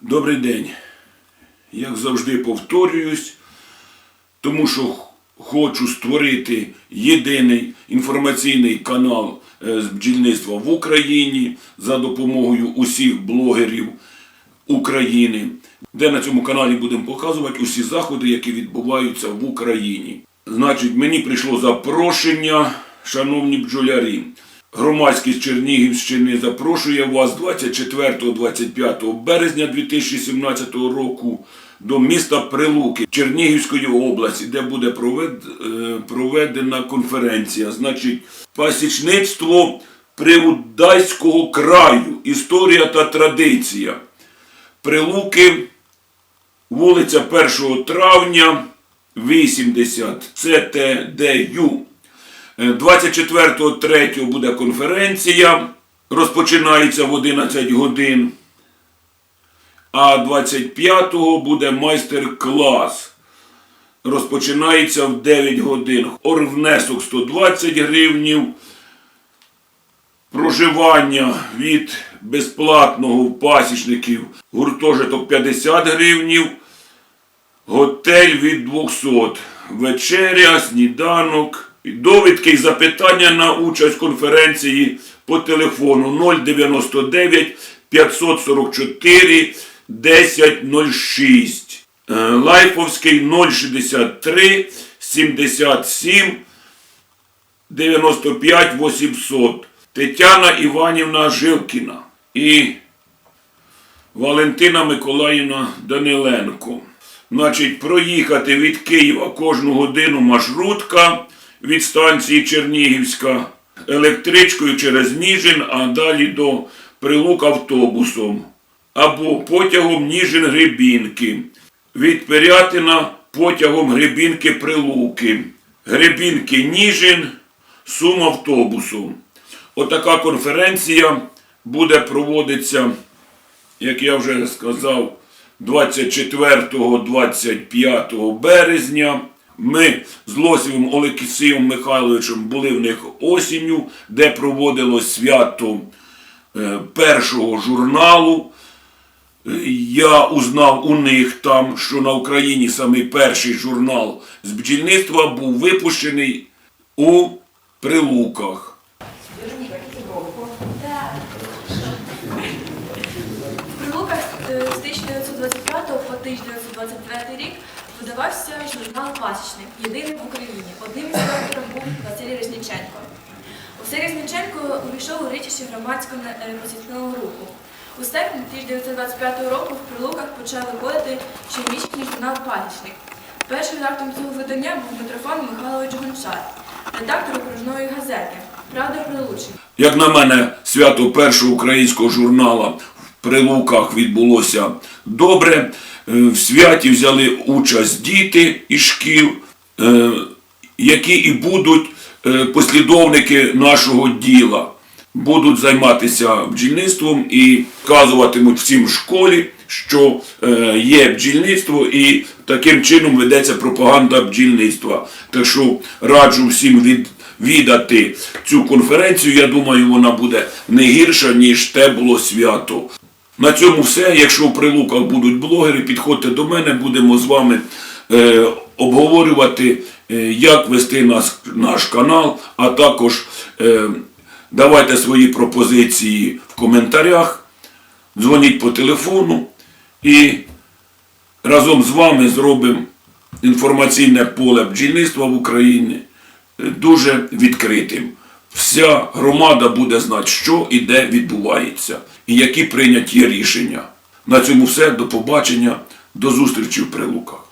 Добрий день. Як завжди повторююсь, тому що хочу створити єдиний інформаційний канал е, з бджільництва в Україні за допомогою усіх блогерів України, де на цьому каналі будемо показувати усі заходи, які відбуваються в Україні. Значить, мені прийшло запрошення, шановні бджолярі. Громадськість Чернігівщини запрошує вас 24-25 березня 2017 року до міста Прилуки Чернігівської області, де буде е, проведена конференція. Значить, пасічництво Привудайського краю, історія та традиція. Прилуки, вулиця 1 травня, 80, ЦТДЮ. 24.3 буде конференція, розпочинається в 11 годин. А 25-го буде майстер-клас. Розпочинається в 9 годин. Орвнесок 120 гривнів. Проживання від безплатного в пасічників гуртожиток 50 гривнів. Готель від 200. Вечеря, сніданок. Довідки і запитання на участь в конференції по телефону 099 544 1006. Е, Лайфовський 063 77 95 800. Тетяна Іванівна Жилкіна і Валентина Миколаївна Даниленко. Значить, проїхати від Києва кожну годину маршрутка від станції Чернігівська електричкою через Ніжин, а далі до Прилук автобусом. Або потягом Ніжин-Гребінки. Від Пирятина потягом Гребінки Прилуки. Гребінки Ніжин, Сум автобусом. Отака конференція буде проводитися як я вже сказав, 24-25 березня. Ми з Лосівим Олексієм Михайловичем були в них осінню, де проводилось свято е, першого журналу. Я узнав у них там, що на Україні самий перший журнал з бджільництва був випущений у Прилуках. В Прилуках е, з 1925 по 1923 рік видавався журнал Пасічник, єдиний в Україні. Одним із авторів був Василь Резніченко. Василь Резніченко увійшов у річище громадського е, руху. У серпні 1925 року в Прилуках почав виходити щомісячний журнал Пасічник. Першим редактором цього видання був Митрофан Михайлович Гончар, редактор окружної газети Правда Прилуччя. Як на мене, свято першого українського журнала в Прилуках відбулося добре. Е, В святі взяли участь діти із шкіл, е, які і будуть е, послідовники нашого діла. Будуть займатися бджільництвом і вказуватимуть всім в школі, що є бджільництво і таким чином ведеться пропаганда бджільництва. Так що раджу всім від, віддати цю конференцію. Я думаю, вона буде не гірша, ніж те було свято. На цьому все. Якщо в прилуках будуть блогери, підходьте до мене, будемо з вами е, обговорювати, е, як вести нас, наш канал, а також е, давайте свої пропозиції в коментарях, дзвоніть по телефону і разом з вами зробимо інформаційне поле бджільництва в Україні е, дуже відкритим. Вся громада буде знати, що і де відбувається, і які прийняті рішення. На цьому все. До побачення, до зустрічі в Прилуках.